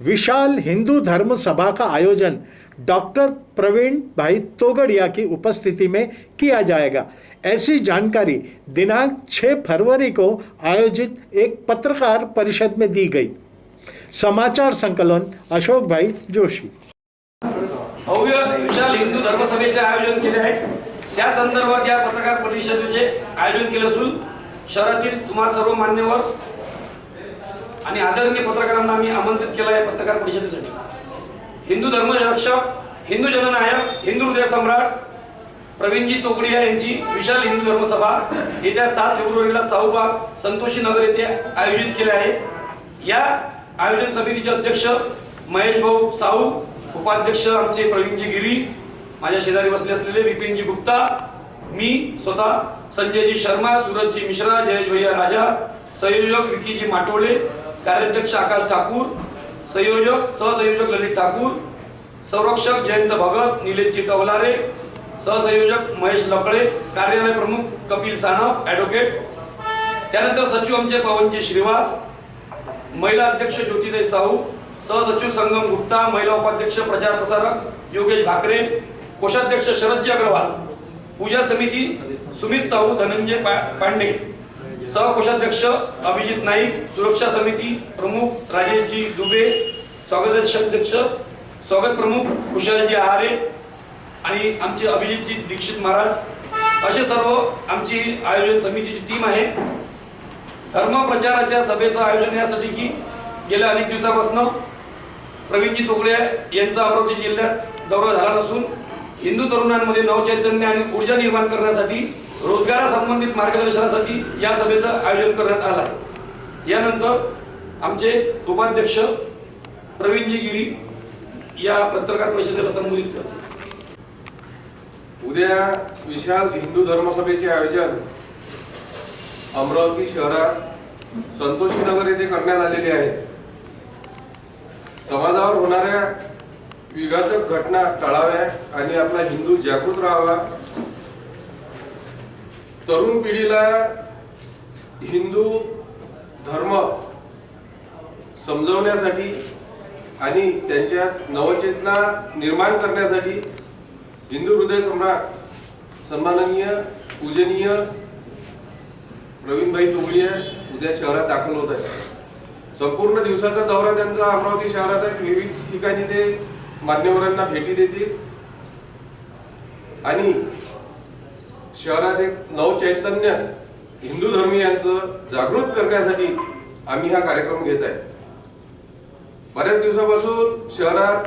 विशाल हिंदू धर्म सभा का आयोजन डॉक्टर प्रवीण भाई तोगड़िया की उपस्थिति में किया जाएगा। ऐसी जानकारी दिनांक 6 फरवरी को आयोजित एक पत्रकार परिषद में दी गई। समाचार संकलन अशोक भाई जोशी। भव्य विशाल हिंदू धर्मसभेचे आयोजन केले आहे। त्या संदर्भात या पत्रकार परिषदेचे आयोजन केले असून शहरातील तुम्हा सर्व मान्यवर आणि आदरणीय पत्रकारांना मी आमंत्रित केलं आहे पत्रकार परिषदेसाठी. हिंदू धर्मरक्षक हिंदू जननायक हिंदू हृदय सम्राट प्रवीणजी तोकडिया यांची विशाल हिंदू धर्मसभा येत्या सात फेब्रुवारीला साहूबाग संतोषी नगर येथे आयोजित केले आहे. या आयोजन समितीचे अध्यक्ष महेश भाऊ साहू उपाध्यक्ष आमचे प्रवीणजी गिरी माझ्या शेजारी बसले असलेले विपिनजी गुप्ता मी स्वतः संजयजी शर्मा सूरजजी मिश्रा जयेश भैया राजा संयोजक विकीजी माटोळे कार्याध्यक्ष आकाश ठाकूर संयोजक सहसंयोजक ललित ठाकूर संरक्षक जयंत भगत निलेशजी टवलारे सहसंयोजक महेश लकडे कार्यालय प्रमुख कपिल सानप ॲडव्होकेट त्यानंतर सचिव आमचे पवनजी श्रीवास महिला अध्यक्ष ज्योतिताई साहू सहसचिव संगम गुप्ता महिला उपाध्यक्ष प्रचार प्रसारक योगेश भाकरे कोषाध्यक्ष शरदजी अग्रवाल पूजा समिती सुमित साहू धनंजय पा- पांडे. सहकोषाध्यक्ष अभिजित नाईक सुरक्षा समिती प्रमुख राजेशजी दुबे स्वागताध्यक्ष स्वागत प्रमुख खुशालजी आहारे आणि आमचे अभिजितजी दीक्षित महाराज. असे सर्व आमची आयोजन समितीची टीम आहे. धर्मप्रचाराच्या सभेचं आयोजन यासाठी की गेल्या अनेक दिवसापासून प्रवीणजी तोगडे यांचा अमरावती जिल्ह्यात दौरा झाला नसून हिंदू तरुणांमध्ये नवचैतन्य आणि ऊर्जा निर्माण करण्यासाठी रोजगारासंबंधित मार्गदर्शनासाठी या सभेचं आयोजन करण्यात आलं आहे. यानंतर आमचे उपाध्यक्ष प्रवीणजी गिरी या पत्रकार परिषदेला संबोधित करतात उद्या विशाल हिंदू धर्मसभेचे आयोजन अमरावती शहरात संतोषी नगर येथे करण्यात आलेले आहे. समाजावर होणाऱ्या विघातक घटना टाळाव्या आणि आपला हिंदू जागृत राहावा तरुण पिढीला हिंदू धर्म समजवण्यासाठी आणि त्यांच्यात नवचेतना निर्माण करण्यासाठी हिंदू हृदय सम्राट सन्माननीय पूजनीय प्रवीणभाई तोगडिया उद्या शहरात दाखल होत आहे संपूर्ण दिवसाचा दौरा त्यांचा अमरावती शहरात आहे. विविध ठिकाणी ते मान्यवरांना भेटी देतील. आणि शहरात एक नवचैतन्य हिंदू धर्मीयांचं जागृत करण्यासाठी आम्ही हा कार्यक्रम घेत आहे. बऱ्याच दिवसापासून शहरात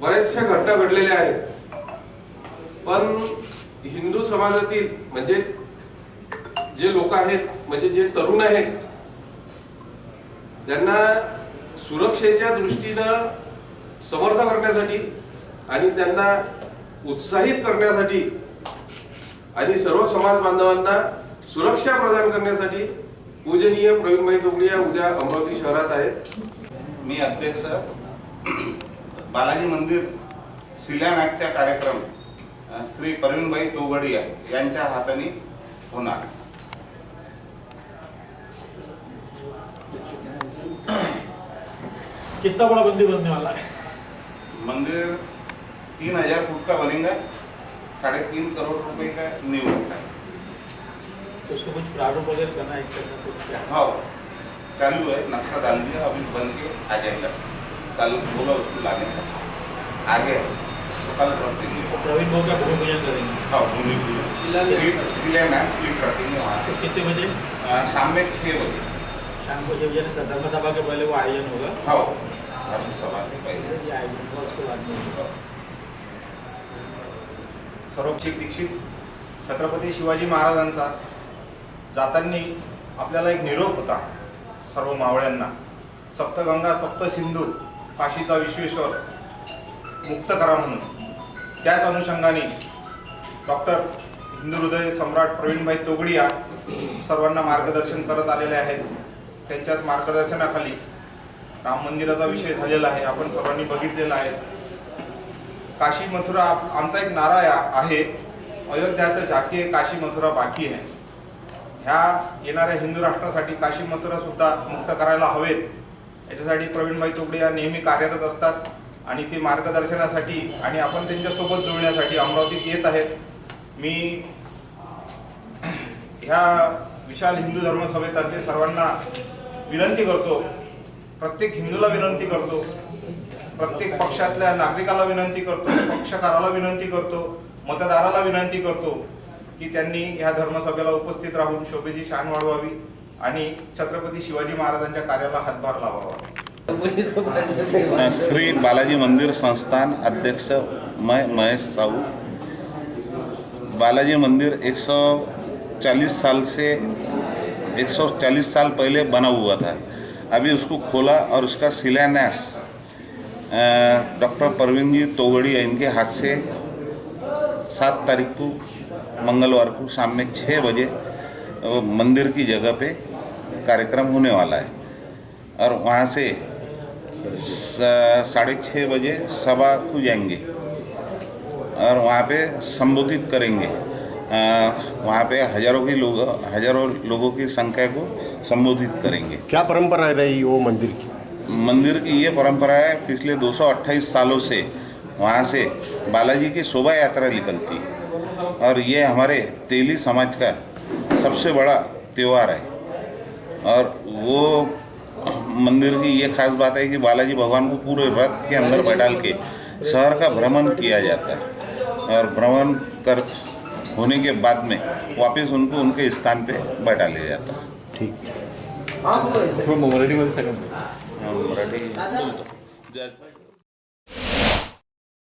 बऱ्याचशा घटना घडलेल्या आहेत. पण हिंदू समाजातील म्हणजे जे लोक आहेत म्हणजे जे तरुण आहेत त्यांना सुरक्षेच्या दृष्टीनं समर्थ करण्यासाठी आणि त्यांना उत्साहित करण्यासाठी आणि सर्व समाज बांधवांना सुरक्षा प्रदान करण्यासाठी पूजनीय प्रवीणभाई तोगडिया उद्या अमरावती शहरात आहेत. मी अध्यक्ष. बालाजी मंदिर शिलान्यासचा कार्यक्रम श्री प्रवीणभाई तोगडिया यांच्या हाताने होणार. कितना बड़ा मंदिर बनने वाला है? मंदिर तीन हज़ार फुट का बनेगा साढ़े तीन करोड़ रुपए का न्यू है। तो उसको कुछ प्रारूप वगैरह करना है कुछ क्या? हाँ चालू है नक्शा डाल दिया अभी बन के आ जाएगा। कल बोला उसको लाने का। आगे तो कल रख देंगे। तो प्रवीण भाव का भूमि पूजन करेंगे? हाँ भूमि पूजन। शिलान्यास कीट रखेंगे वहाँ तो पे कितने बजे? शाम में छः बजे। शाम को छः बजे धर्म सभा के पहले वो आयोजन होगा। हाँ। सर्वक्षिक दीक्षित छत्रपती शिवाजी महाराजांचा जाताना आपल्याला एक निरोप होता सर्व मावळ्यांना. सप्तगंगा सप्त सिंधू काशीचा विश्वेश्वर मुक्त करा म्हणून. त्याच अनुषंगाने डॉक्टर हिंदू हृदय सम्राट प्रवीणभाई तोगडिया सर्वांना मार्गदर्शन करत आलेले आहेत. त्यांच्याच मार्गदर्शनाखाली राम मंदिराचा विषय झालेला आहे. आपण सर्वांनी बघितलेला आहे. काशी मथुरा आमचा एक नारा या- आहे. अयोध्या तर झाकी आहे काशी मथुरा बाकी आहे. ह्या येणाऱ्या हिंदू राष्ट्रासाठी काशी मथुरा सुद्धा मुक्त करायला हवेत. याच्यासाठी प्रवीणभाई तुकडे या नेहमी कार्यरत असतात आणि ते मार्गदर्शनासाठी आणि आपण त्यांच्यासोबत जुळण्यासाठी अमरावतीत येत आहेत. मी ह्या विशाल हिंदू धर्मसभेतर्फे सर्वांना विनंती करतो. प्रत्येक हिंदूला विनंती करतो. प्रत्येक पक्षातल्या नागरिकाला विनंती करतो पक्षकाराला विनंती करतो मतदाराला विनंती करतो की त्यांनी ह्या धर्मसभेला उपस्थित राहून शोभेची शान वाढवावी आणि छत्रपती शिवाजी महाराजांच्या कार्याला हातभार लावावा. श्री बालाजी मंदिर संस्थान अध्यक्ष मय महेश साहू. बालाजी मंदिर 140 साल से 140 साल पहले बना हुआ था. अभी उसको खोला और उसका शिलान्यास डॉक्टर परवीन जी तोगड़िया इनके हाथ से सात तारीख को, मंगलवार को शाम में छः बजे मंदिर की जगह पे कार्यक्रम होने वाला है। और वहाँ से साढ़े छः बजे सभा को जाएँगे। और वहाँ पे संबोधित करेंगे। वहाँ पे हज़ारों की लोग, हज़ारों लोगों की संख्या को संबोधित करेंगे। क्या परंपरा रही वो मंदिर की? मंदिर की ये परंपरा है, पिछले 228 सालों से वहाँ से बालाजी की शोभा यात्रा निकलती है। और ये हमारे तेली समाज का सबसे बड़ा त्यौहार है। और वो मंदिर की ये खास बात है कि बालाजी भगवान को पूरे रथ के अंदर बैठाल के शहर का भ्रमण किया जाता है। और भ्रमण कर होने के बाद में वापस उनको उनके स्थान पे बैठा लिया जाता है। सगळं मराठी बोलतो.